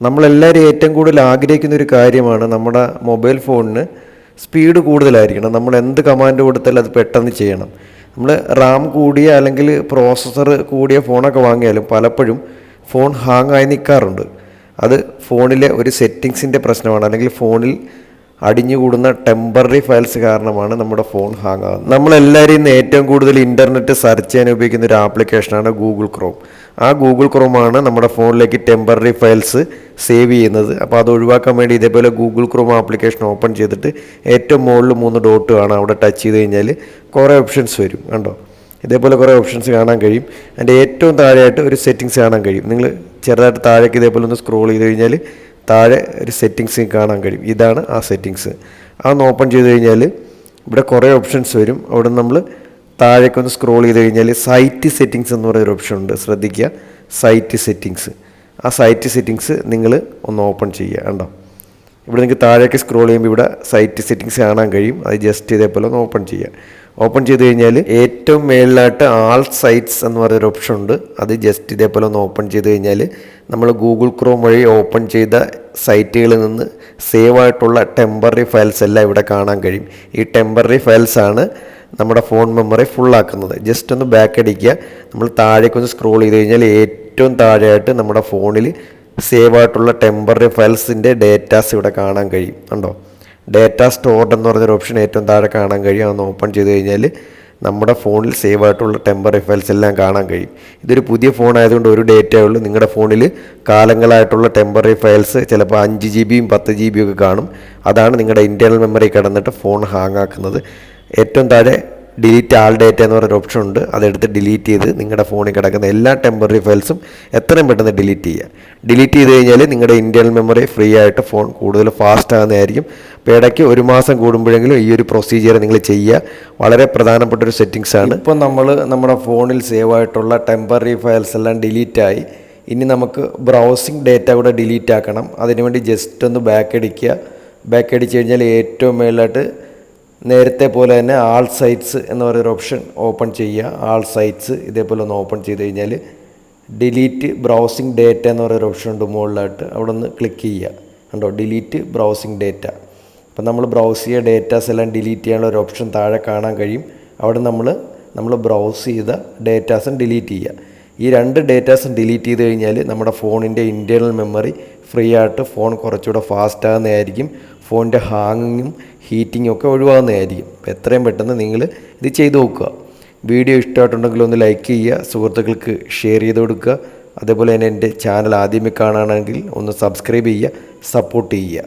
നമ്മളെല്ലാവരും ഏറ്റവും കൂടുതൽ ആഗ്രഹിക്കുന്ന ഒരു കാര്യമാണ് നമ്മുടെ മൊബൈൽ ഫോണിന് സ്പീഡ് കൂടുതലായിരിക്കണം. നമ്മൾ എന്ത് കമാൻഡ് കൊടുത്താലും അത് പെട്ടെന്ന് ചെയ്യണം. നമ്മൾ റാം കൂടിയ അല്ലെങ്കിൽ പ്രോസസ്സർ കൂടിയ ഫോണൊക്കെ വാങ്ങിയാലും പലപ്പോഴും ഫോൺ ഹാങ് ആയി നിൽക്കാറുണ്ട് അത് ഫോണിലെ ഒരു സെറ്റിങ്സിന്റെ പ്രശ്നമാണ്. അല്ലെങ്കിൽ ഫോണിൽ അടിഞ്ഞുകൂടുന്ന ടെമ്പററി ഫയൽസ് കാരണമാണ് നമ്മുടെ ഫോൺ ഹാങ് ആകുന്നത് നമ്മളെല്ലാവരും ഏറ്റവും കൂടുതൽ ഇന്റർനെറ്റ് സെർച്ച് ചെയ്യാൻ ഉപയോഗിക്കുന്ന ഒരു ആപ്ലിക്കേഷനാണ് ഗൂഗിൾ ക്രോം ആ ഗൂഗിൾ ക്രോമാണ് നമ്മുടെ ഫോണിലേക്ക് ടെമ്പററി ഫയൽസ് സേവ് ചെയ്യുന്നത്. അപ്പോൾ അത് ഒഴിവാക്കാൻ വേണ്ടി ഇതേപോലെ ഗൂഗിൾ ക്രോം ആപ്ലിക്കേഷൻ ഓപ്പൺ ചെയ്തിട്ട് ഏറ്റവും മുകളിൽ മൂന്ന് ഡോട്ട് കാണാം അവിടെ ടച്ച് ചെയ്ത് കഴിഞ്ഞാൽ കുറേ ഓപ്ഷൻസ് വരും. കണ്ടോ? ഇതേപോലെ കുറേ ഓപ്ഷൻസ് കാണാൻ കഴിയും. അതിന്റെ ഏറ്റവും താഴെയായിട്ട് ഒരു സെറ്റിങ്സ് കാണാൻ കഴിയും. നിങ്ങൾ ചെറുതായിട്ട് താഴേക്ക് ഇതേപോലെ ഒന്ന് സ്ക്രോൾ ചെയ്ത് കഴിഞ്ഞാൽ താഴെ ഒരു സെറ്റിങ്സ് കാണാൻ കഴിയും. ഇതാണ് ആ സെറ്റിങ്സ് അതൊന്ന് ഓപ്പൺ ചെയ്ത് കഴിഞ്ഞാൽ ഇവിടെ കുറേ ഓപ്ഷൻസ് വരും. അവിടെ നമ്മൾ താഴേക്കൊന്ന് സ്ക്രോൾ ചെയ്ത് കഴിഞ്ഞാൽ സൈറ്റ് സെറ്റിങ്സ് എന്ന് പറയുന്ന ഒരു ഓപ്ഷൻ ഉണ്ട്. ശ്രദ്ധിക്കുക. സൈറ്റ് സെറ്റിങ്സ് ആ സൈറ്റ് സെറ്റിങ്സ് നിങ്ങൾ ഒന്ന് ഓപ്പൺ ചെയ്യുക കണ്ടോ? ഇവിടെ നിങ്ങൾക്ക് താഴേക്ക് സ്ക്രോൾ ചെയ്യുമ്പോൾ ഇവിടെ സൈറ്റ് സെറ്റിങ്സ് കാണാൻ കഴിയും. അത് ജസ്റ്റ് ഇതേപോലെ ഒന്ന് ഓപ്പൺ ചെയ്യുക. ഓപ്പൺ ചെയ്ത് കഴിഞ്ഞാൽ ഏറ്റവും മേളിലായിട്ട് ആൾ സൈറ്റ്സ് എന്ന് പറയുന്ന ഒരു ഓപ്ഷൻ ഉണ്ട്. അത് ജസ്റ്റ് ഇതേപോലെ ഒന്ന് ഓപ്പൺ ചെയ്ത് കഴിഞ്ഞാൽ നമ്മൾ ഗൂഗിൾ ക്രോം വഴി ഓപ്പൺ ചെയ്ത സൈറ്റുകളിൽ നിന്ന് സേവ് ആയിട്ടുള്ള ടെമ്പററി ഫയൽസ് എല്ലാം ഇവിടെ കാണാൻ കഴിയും. ഈ ടെമ്പററി ഫയൽസ് ആണ് നമ്മുടെ ഫോൺ മെമ്മറി ഫുള്ളാക്കുന്നത് ജസ്റ്റ് ഒന്ന് ബാക്ക് അടിക്കുക. നമ്മൾ താഴേക്കൊന്ന് സ്ക്രോൾ ചെയ്ത് കഴിഞ്ഞാൽ ഏറ്റവും താഴെയായിട്ട് നമ്മുടെ ഫോണിൽ സേവ് ആയിട്ടുള്ള ടെമ്പററി ഫയൽസിന്റെ ഡേറ്റാസ് ഇവിടെ കാണാൻ കഴിയും. കണ്ടോ? ഡേറ്റ സ്റ്റോർഡ് എന്ന് പറഞ്ഞൊരു ഓപ്ഷൻ ഏറ്റവും താഴെ കാണാൻ കഴിയും. അതൊന്ന് ഓപ്പൺ ചെയ്ത് കഴിഞ്ഞാൽ നമ്മുടെ ഫോണിൽ സേവ് ആയിട്ടുള്ള ടെമ്പററി ഫയൽസ് എല്ലാം കാണാൻ കഴിയും. ഇതൊരു പുതിയ ഫോൺ ആയതുകൊണ്ട് ഒരു ഡേറ്റേ ഉള്ളൂ. നിങ്ങളുടെ ഫോണിൽ കാലങ്ങളായിട്ടുള്ള ടെമ്പററി ഫയൽസ് ചിലപ്പോൾ അഞ്ച് ജി ബിയും പത്ത് ജി ബിയും ഒക്കെ കാണും. അതാണ് നിങ്ങളുടെ ഇന്റേർണൽ മെമ്മറി കിടന്നിട്ട് ഫോൺ ഹാങ് ആക്കുന്നത് ഏറ്റവും താഴെ ഡിലീറ്റ് ആൾ ഡേറ്റ എന്ന് പറയുന്ന ഓപ്ഷൻ ഉണ്ട്. അതെടുത്ത് ഡിലീറ്റ് ചെയ്ത് നിങ്ങളുടെ ഫോണിൽ കിടക്കുന്ന എല്ലാ ടെമ്പററി ഫയൽസും എത്രയും പെട്ടെന്ന് ഡിലീറ്റ് ചെയ്യുക ഡിലീറ്റ് ചെയ്ത് കഴിഞ്ഞാൽ നിങ്ങളുടെ ഇന്റേണൽ മെമ്മറി ഫ്രീ ആയിട്ട് ഫോൺ കൂടുതൽ ഫാസ്റ്റ് ആകുന്നതായിരിക്കും അപ്പോൾ ഇടയ്ക്ക് ഒരു മാസം കൂടുമ്പോഴെങ്കിലും ഈ ഒരു പ്രൊസീജിയർ നിങ്ങൾ ചെയ്യുക വളരെ പ്രധാനപ്പെട്ട ഒരു സെറ്റിങ്സ് ആണ്. ഇപ്പോൾ നമ്മൾ നമ്മുടെ ഫോണിൽ സേവ് ആയിട്ടുള്ള ടെമ്പററി ഫയൽസ് എല്ലാം ഡിലീറ്റ് ആയി. ഇനി നമുക്ക് ബ്രൗസിംഗ് ഡേറ്റ കൂടെ ഡിലീറ്റ് ആക്കണം. അതിനുവേണ്ടി ജസ്റ്റ് ഒന്ന് ബാക്ക് അടിക്കുക. ബാക്ക് അടിച്ച് കഴിഞ്ഞാൽ ഏറ്റവും മേളിലായിട്ട് നേരത്തെ പോലെ തന്നെ ആൾ സൈറ്റ്സ് എന്ന് പറയുന്ന ഓപ്ഷൻ ഓപ്പൺ ചെയ്യുക. ആൾ സൈറ്റ്സ് ഇതേപോലെ ഒന്ന് ഓപ്പൺ ചെയ്ത് കഴിഞ്ഞാൽ ഡിലീറ്റ് ബ്രൗസിംഗ് ഡേറ്റ എന്ന് പറയുന്ന ഓപ്ഷൻ ഉണ്ട് മുകളിലായിട്ട്. അവിടെ ഒന്ന് ക്ലിക്ക് ചെയ്യുക. കണ്ടോ? ഡിലീറ്റ് ബ്രൗസിംഗ് ഡേറ്റ അപ്പം നമ്മൾ ബ്രൗസ് ചെയ്യുക ഡേറ്റാസ് എല്ലാം ഡിലീറ്റ് ചെയ്യാനുള്ള ഒരു ഓപ്ഷൻ താഴെ കാണാൻ കഴിയും. അവിടെ നമ്മൾ നമ്മൾ ബ്രൗസ് ചെയ്ത ഡേറ്റാസും ഡിലീറ്റ് ചെയ്യുക. ഈ രണ്ട് ഡേറ്റാസും ഡിലീറ്റ് ചെയ്ത് കഴിഞ്ഞാൽ നമ്മുടെ ഫോണിന്റെ ഇന്റേർണൽ മെമ്മറി ഫ്രീ ആയിട്ട് ഫോൺ കുറച്ചുകൂടെ ഫാസ്റ്റ് ആകുന്നതായിരിക്കും ഫോണിന്റെ ഹാങ്ങിങ്ങും ഹീറ്റിങ്ങും ഒക്കെ ഒഴിവാകുന്നതായിരിക്കും. അപ്പോൾ എത്രയും പെട്ടെന്ന് നിങ്ങൾ ഇത് ചെയ്ത് നോക്കുക. വീഡിയോ ഇഷ്ടമായിട്ടുണ്ടെങ്കിൽ ഒന്ന് ലൈക്ക് ചെയ്യുക സുഹൃത്തുക്കൾക്ക് ഷെയർ ചെയ്ത് കൊടുക്കുക. അതേപോലെ തന്നെ എന്റെ ചാനൽ ആദ്യമേ കാണുകയാണെങ്കിൽ ഒന്ന് സബ്സ്ക്രൈബ് ചെയ്യുക സപ്പോർട്ട് ചെയ്യുക.